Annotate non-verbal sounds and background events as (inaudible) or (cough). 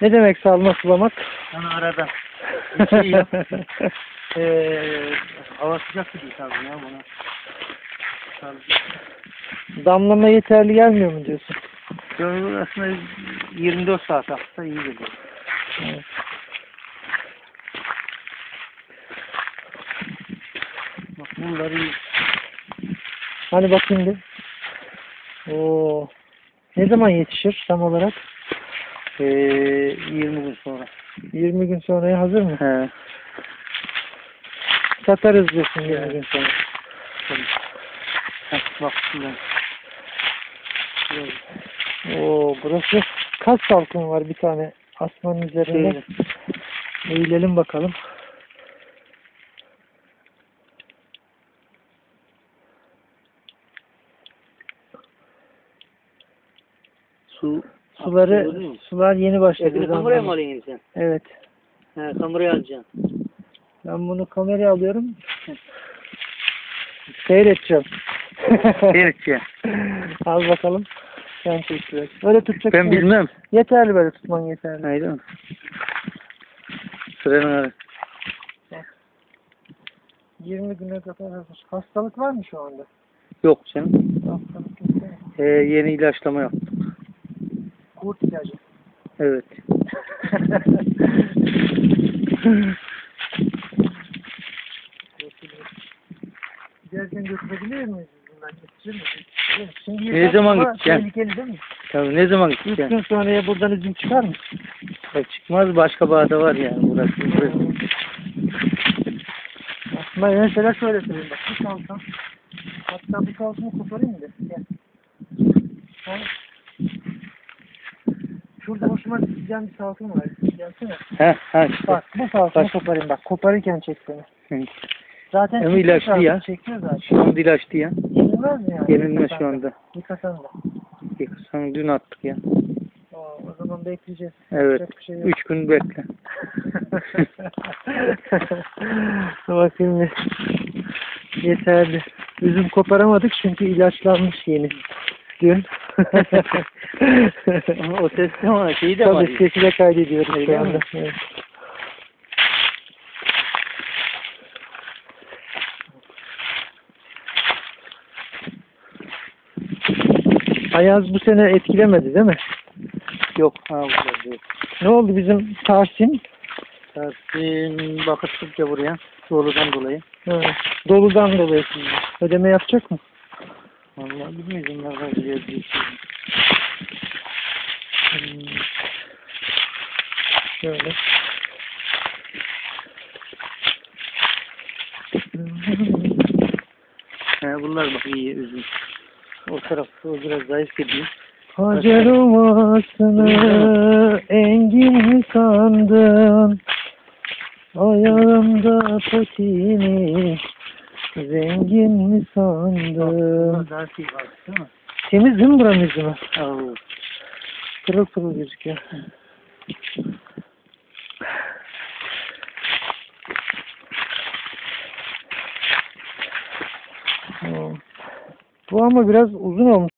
Ne demek salma sulamak? Yani arada. (laughs) Şey yap. Ee, hava sıcak gibi tabii ya. Tabii. Damlama yeterli gelmiyor mu diyorsun? Böyle aslında 24 saat aksa iyi geliyor. Evet. Bak bunları iyi. Hani bakayım bir. Oo. Ne zaman yetişir tam olarak? Ee, 20 gün sonra. 20 gün sonraya hazır mı? He. Satarız diyorsun 20 Evet. gün sonra. Heh, bak şimdi. Oo, burası kaç salkım var bir tane asmanın üzerinde. Şöyle. Eğilelim bakalım. Su. Suları sular yeni başladı. Zaten. kameraya mı alıyorsun sen? Evet. He, kameraya alacaksın. Ben bunu kameraya alıyorum. (laughs) Seyredeceğim. Seyredeceğim. (laughs) Al bakalım. Sen çek biraz. Öyle tutacaksın. Ben bilmem. Yeterli böyle tutman yeterli. Haydi mi? Sıranın arası. 20 güne kadar hazır. Hastalık var mı şu anda? Yok canım. Hastalık yok. Ee, yeni ilaçlama yaptım. Kurt ilacı. Evet. Giderken götürebilir miyiz? Şimdi Ne yasak zaman ama gideceksin? Tehlikeli değil mi? Tabii ne zaman Üç gideceksin? gün sonraya buradan üzüm çıkar mı? Ya çıkmaz başka bağda var yani burası. burası. Aslında mesela şöyle söyleyeyim bak. Bir kalsam. Hatta bir kalsını koparayım da. Gel. Ha? Şurada hoşuma giden bir salkım var. Gelsene. Ha işte. Bak bu salkımı Bak. koparayım bak. Koparırken çek beni. Hı. Zaten Ama ilaçlı ya. Çekiyor zaten. Şu anda ilaçlı ya. Yenilmez mi yani? Yenilmez şu da. anda. Yıkasan da. Yıkasan dün attık ya. Aa, o zaman bekleyeceğiz. Evet. Yapacak bir şey yok. Üç gün bekle. (laughs) Bakayım bir. Yeterli. Üzüm koparamadık çünkü ilaçlanmış yeni. Ama (laughs) o ses de var. Şeyi de var. Tabii sesi de kaydediyoruz Öyle şu anda. mi? Evet. Ayaz bu sene etkilemedi değil mi? Yok. Ha yok. Ne oldu bizim Tahsin? Tersim bakıttıkça buraya. Doludan dolayı. Ha, doludan dolayı ödeme yapacak mı? Vallahi nereden geliyor diye. Hmm. Şöyle. (laughs) He bunlar bak iyi üzüm. O taraf o biraz zayıf gidiyor. Hacer ovasını engin mi sandın? Ayağında patini zengin mi şey mi? Temiz değil mi buranın üzümü? Evet. Pırıl pırıl gözüküyor. Bu ama biraz uzun olmuş.